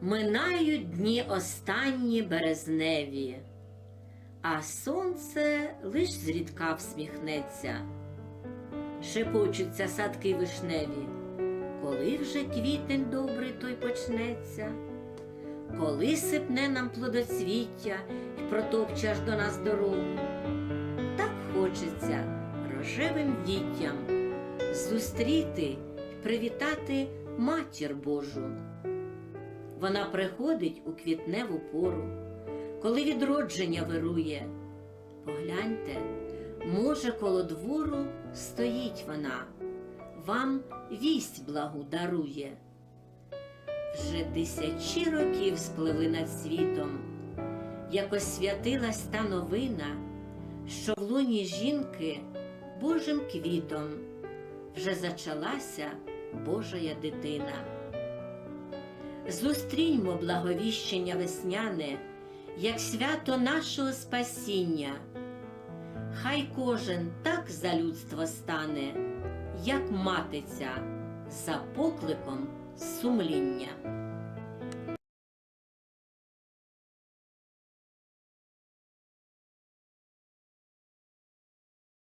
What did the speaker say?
Минають дні останні березневі, а сонце лиш зрідка всміхнеться. Шепочуться садки вишневі, коли вже квітень добрий той почнеться, коли сипне нам плодоцвіття й протопче аж до нас дорогу. Так хочеться рожевим віттям зустріти привітати матір Божу. Вона приходить у квітневу пору, коли відродження вирує. Погляньте, може, коло двору стоїть вона, вам вість благу дарує. Вже тисячі років спливли над світом, як освятилась та новина, що в луні жінки Божим квітом вже зачалася Божая дитина. Зустріньмо благовіщення весняне, як свято нашого спасіння. Хай кожен так за людство стане, як матиця за покликом сумління.